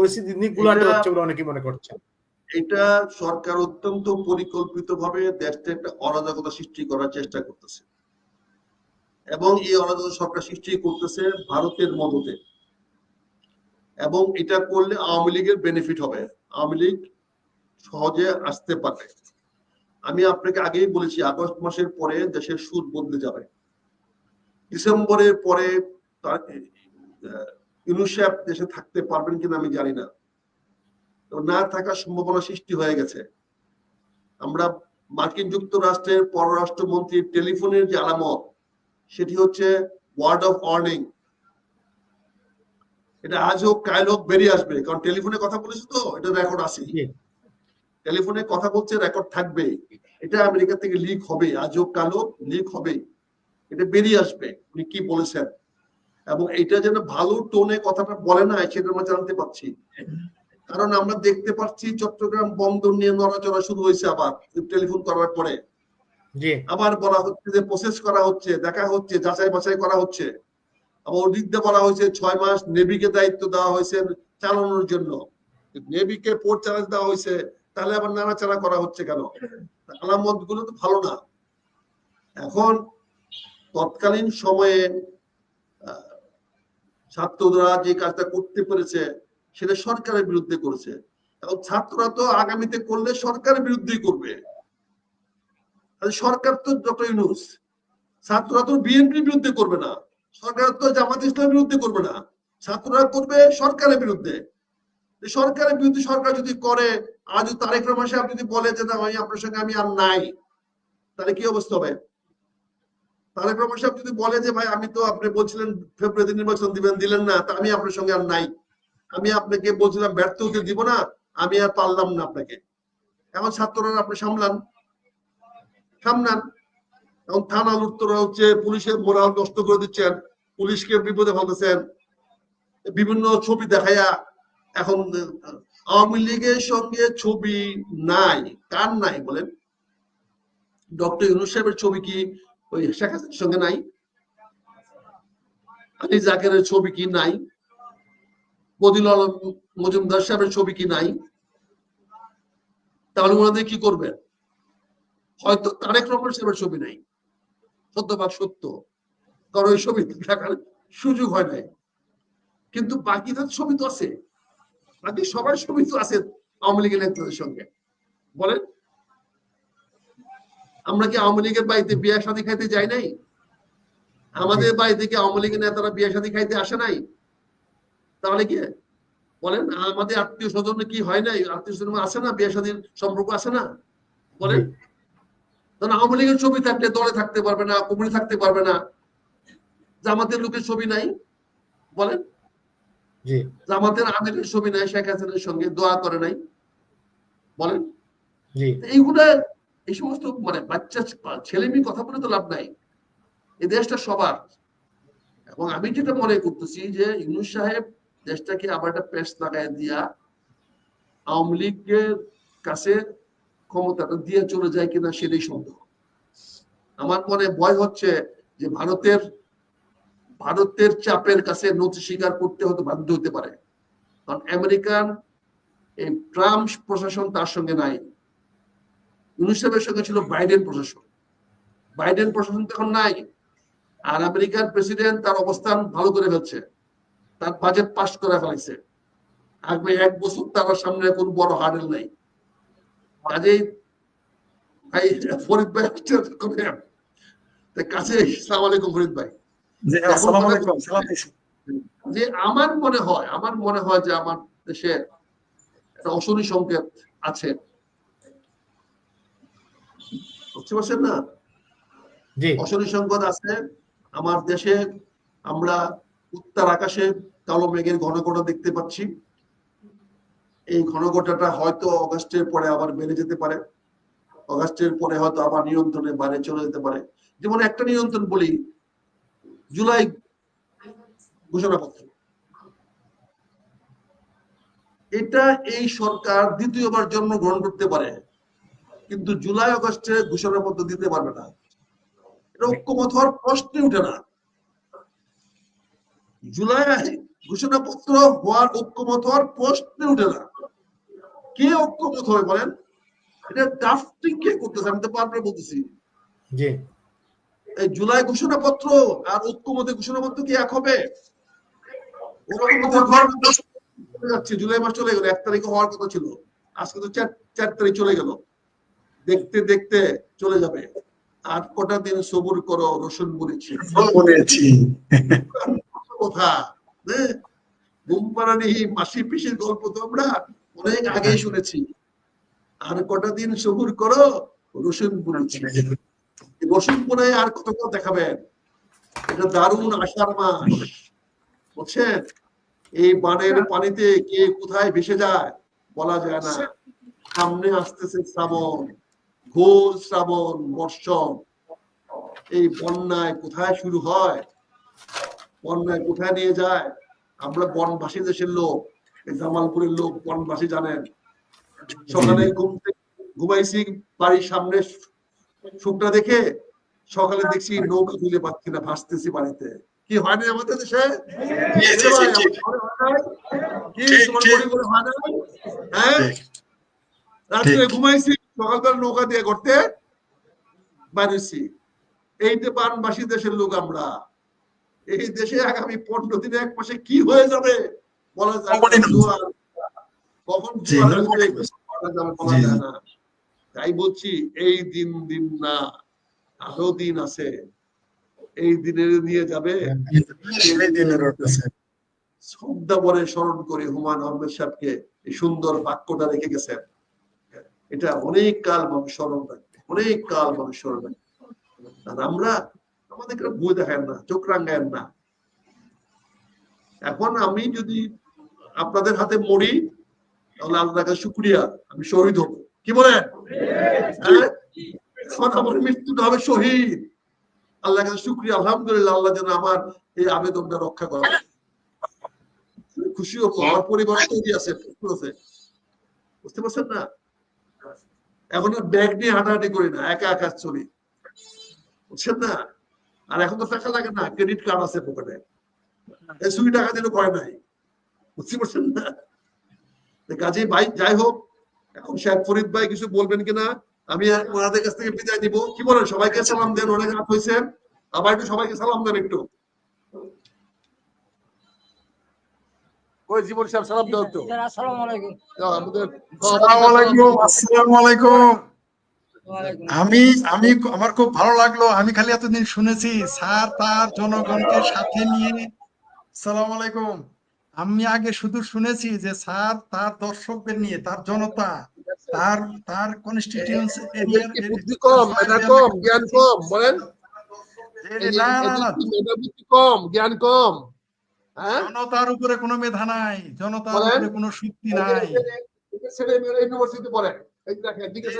পরিস্থিতি নিগুলাটে হচ্ছে বলে অনেকে মনে করছেন। এটা সরকার অত্যন্ত পরিকল্পিতভাবে দেশটা একটা অরাজকতা সৃষ্টি করার চেষ্টা করতেছে। এবং এই অরাজকতা সরকার সৃষ্টি করতেছে ভারতের মদতে। এবং এটা করলে আওয়ামী লীগের বেনিফিট হবে। আওয়ামী লীগ সহজে আসতে পারে আমি আপনাকে আগেই বলেছি আগস্ট মাসের পরে দেশের সুদ বদলে যাবে। ডিসেম্বরের পরে ইউনিসেফ দেশে থাকতে পারবেন কিনা আমি জানি না। না থাকার সম্ভাবনা সৃষ্টি হয়ে গেছে। আমরা মার্কিন যুক্তরাষ্ট্রের পররাষ্ট্রমন্ত্রীর টেলিফোনের যে আলামত সেটি হচ্ছে ওয়ার্ড অফ ওয়ার্নিং এটা আজ হোক কাল হোক বেরিয়ে আসবে। কারণ টেলিফোনে কথা বলেছে তো এটা রেকর্ড আছে। টেলিফোনে কথা বলছে রেকর্ড থাকবে। এটা আমেরিকা থেকে লিক হবে। আজ হোক কাল হোক লিক হবে এটা বেরিয়ে আসবে। উনি কি বলেছেন? এবং এটা যেন ভালো টোনে কথাটা বলে না সেটা আমরা জানতে পারছি। কারণ আমরা দেখতে পাচ্ছি চট্টগ্রাম বন্দর নিয়ে নড়াচড়া শুরু হয়েছে আবার টেলিফোন করার পরে। আবার বলা হচ্ছে যে প্রসেস করা হচ্ছে দেখা হচ্ছে যাচাই বাছাই করা হচ্ছে। আবার ওদিক বলা হয়েছে ছয় মাস নেভিকে দায়িত্ব দেওয়া হয়েছে চালানোর জন্য। নেভিকে পোর্ট চালাতে দেওয়া হয়েছে তাহলে আবার নাড়াচাড়া করা হচ্ছে কেন? আলামতগুলো তো ভালো না। এখন তৎকালীন সময়ে ছাত্ররা যে কাজটা করতে পেরেছে, সেটা সরকারের বিরুদ্ধে করেছে। এখন ছাত্ররা তো আগামীতে করলে সরকারের বিরুদ্ধেই করবে। সরকার তো ডক্টর ইউনুস, ছাত্ররা তো বিএনপির বিরুদ্ধে করবে না। সরকার তো জামাত ইসলামের বিরুদ্ধে করবে না। ছাত্ররা করবে সরকারের বিরুদ্ধে। সরকারের বিরুদ্ধে সরকার যদি করে আজ তারেক রহমান সাহেব যদি বলে যে না আপনার সঙ্গে আমি আর নাই, তাহলে কি অবস্থা হবে? তারেক রহমান সাহেব যদি বলে যে, ভাই, আমি তো আপনি বলছিলেন নির্বাচন দিবেন, দিলেন না, তা আমি আপনার সঙ্গে আর নাই। আমি আপনাকে বলছিলাম, ব্যর্থ হতে দিব না, আমি আর পারলাম না আপনাকে। এখন ছাত্ররা আপনি সামলান। সামলান। এখন হচ্ছে পুলিশের মোরাল নষ্ট করে দিচ্ছেন, পুলিশকে বিপদে ফেলতেছেন। বিভিন্ন ছবি দেখাইয়া এখন, আওয়ামী লীগের সঙ্গে ছবি নাই, কার নাই বলেন? ডক্টর ইউনুস সাহেবের ছবি কি ওই শেখ হাসিনার সঙ্গে নাই। আলী জাকেরের ছবি কি নাই? বদিল আলম, মজুমদার সাহেবের ছবি কি নাই? তাহলে ওনাদের কি করবেন? হয়তো তারেক রহমান সাহেবের ছবি নাই। সত্যবাদ সত্য? কারণ ওই ছবি দেখার সুযোগ হয় নাই। কিন্তু বাকিদের ছবি তো আছে। বাকি সবার ছবি তো আছে আওয়ামী লীগের নেতাদের সঙ্গে। বলেন? আমরা কি আওয়ামী লীগের বাড়িতে বিয়ে শাদী খাইতে যাই নাই? আমাদের বাড়ি থেকে আওয়ামী লীগের নেতারা বিয়ে শাদী খাইতে আসে নাই? তাহলে কি বলেন আমাদের আত্মীয় স্বজন কি হয় নাই? আত্মীয় স্বজন আছে না? বিয়ে শাদীর সম্পর্ক আছে না? বলেন। কারণ আওয়ামী লীগের ছবি থাকলে দলে থাকতে পারবে না কমিটি থাকতে পারবে না। জামাতের লোকের ছবি নাই? বলেন। জামাতের আমিরের ছবি নাই শেখ হাসিনার সঙ্গে দোয়া করে নাই? বলেন। এইগুলা এই সমস্ত মানে বাচ্চা, ছেলে মেয়ে কথা বলে তো লাভ নাই। এই দেশটা সবার। এবং আমি যেটা মনে করতেছি যে ইউনুস সাহেব দেশটাকে আবার একটা পেশ লাগাই দিয়া আওয়ামী লীগের কাছে ক্ষমতাটা দিয়ে চলে যায় কিনা সেটাই সন্দেহ। আমার মনে ভয় হচ্ছে যে ভারতের ভারতের চাপের কাছে নথি স্বীকার করতে হতে বাধ্য হতে পারে। কারণ আমেরিকান এই ট্রাম্প প্রশাসন তার সঙ্গে নাই। ইউনিসেফের সঙ্গে ছিল বাইডেন প্রশাসন। বাইডেন প্রশাসন তো এখন নাই। আর আমেরিকার প্রেসিডেন্ট তার অবস্থান ভালো করে ফেলছে। তার বাজেট পাস করে ফেলাইছে আগামী এক বছর তার সামনে কোন বড় হার্ডেল নাই। কাজেই ভাই ফরিদ ভাই তা কাছে সালাম আলাইকুম ফরিদ ভাই। যে আমার মনে হয় আমার মনে হয় যে আমার দেশে একটা অশনি সংকেত আছে। বুঝতে পারছেন না? অশনি সংকেত আছে আমার দেশে আমরা উত্তর আকাশে কালো মেঘের ঘনঘটা দেখতে পাচ্ছি। এই ঘনঘটাটা হয়তো অগাস্টের পরে আবার বেড়ে যেতে পারে। অগাস্টের পরে হয়তো আবার নিয়ন্ত্রণে বাইরে চলে যেতে পারে। যেমন একটা নিয়ন্ত্রণ বলি জুলাই ঘোষণাপত্র। এটা এই সরকার দ্বিতীয়বার জন্মগ্রহণ করতে পারে। কিন্তু জুলাই আগস্টে ঘোষণাপত্র দিতে পারবে না। এটা ঐক্যমত হওয়ার প্রশ্নই উঠে না। জুলাই ঘোষণাপত্র হওয়ার ঐক্যমত হওয়ার প্রশ্নে উঠে না। কে ঐক্যমত হবে বলেন? এটা ড্রাফটিং কে করতেছে আমি তো বারবার বলতেছি। জি। এই জুলাই ঘোষণাপত্র আর ঐক্যমতের ঘোষণাপত্র কি এক হবে? জুলাই মাস চলে গেল এক তারিখে হওয়ার কথা ছিল। আজকে তো চার চার তারিখ চলে গেল। দেখতে দেখতে চলে যাবে। আর কটা দিন সবুর করো রসুন বলেছি বলেছি কথা হ্যাঁ? মাসি পিসির গল্প তো আমরা অনেক আগেই শুনেছি। আর কটা দিন সবুর করো রসুন বলেছি রসুন পুনায় আর কত কত দেখাবেন? এটা দারুণ আষাঢ় মাস। বুঝছেন? এই বানের পানিতে কে কোথায় ভেসে যায় বলা যায় না। সামনে আসতেছে শ্রাবণ। ঘোর শ্রাবণ বর্ষণ এই বন্যায় কোথায় শুরু হয়? বন্যায় কোথায় নিয়ে যায়? আমরা বনবাসী দেশের লোক এই জামালপুরের লোক বনবাসী জানেন। সকালে ঘুম ঘুমাইছি বাড়ির সামনে শুকনা দেখে সকালে দেখছি নৌকা খুলে পাচ্ছি না ভাসতেছি বাড়িতে। কি হয় না আমাদের দেশে। কি তোমার হয় না? হ্যাঁ? রাত্রে ঘুমাইছি সকালবেলা নৌকা দিয়ে করতে বাড়িছি এই যে বানবাসী দেশের লোক আমরা এই দেশে আগামী পনেরো দিনে এক মাসে কি হয়ে যাবে বলা যায়। কখন। তাই বলছি এই দিন দিন না আরও দিন আছে। এই দিনের নিয়ে যাবে। শ্রদ্ধা বলে স্মরণ করে হুমায়ুন আহমেদ সাহেবকে এই সুন্দর বাক্যটা রেখে গেছেন। এটা অনেক কাল মানুষ স্মরণ রাখবে, অনেক কাল মানুষ স্মরণ রাখবে। আর আমরা আমাদের বই দেখায় না, চোখ রাঙ্গায় না। এখন আমি যদি আপনাদের হাতে মরি, তাহলে আল্লাহ কাছে শুক্রিয়া, আমি শহীদ হব। কি বলেন? হ্যাঁ? এখন আমার মৃত্যুটা হবে শহীদ। আল্লাহ কাছে শুক্রিয়া, আলহামদুলিল্লাহ, আল্লাহ যেন আমার এই আবেদনটা রক্ষা করে খুশি হব, আমার পরিবার তৈরি আছে। বুঝতে পারছেন না? এখন ব্যাগ নিয়ে হাঁটাহাঁটি করি না, একা একা চলি। বুঝছেন না? আর এখন তো টাকা লাগে না ক্রেডিট কার্ড আছে পকেটে টাকা দিলে করে নাই। বুঝতে পারছেন না? তো কাজেই ভাই, যাই হোক, এখন শেখ ফরিদ ভাই কিছু বলবেন কিনা? আমি ওনাদের কাছ থেকে বিদায় দিব কি বলেন, সবাইকে সালাম দেন, অনেক রাত হয়েছে। আবার একটু সবাইকে সালাম দেন একটু। ওই জীবন সাহেব সালাম দাও একটু আসসালামু আলাইকুম। আসসালামু আলাইকুম আসসালামু আলাইকুম। আমি আমি আমার খুব ভালো লাগল আমি খালি এতদিন শুনেছি স্যার তার জনগণকে সাথে নিয়ে। সালাম আলাইকুম। আমি আগে শুধু শুনেছি যে স্যার তার দর্শকদের নিয়ে তার জনতা তার তার কনস্টিটিউয়েন্স এদের কি বুদ্ধি কম? জ্ঞান কম বলেন। না না না। কম জ্ঞান কম? জনতার উপরে কোনো মেধা নাই জনতার উপরে কোনো শক্তি নাই। ছেলে মেয়েরা ইউনিভার্সিটি পড়ে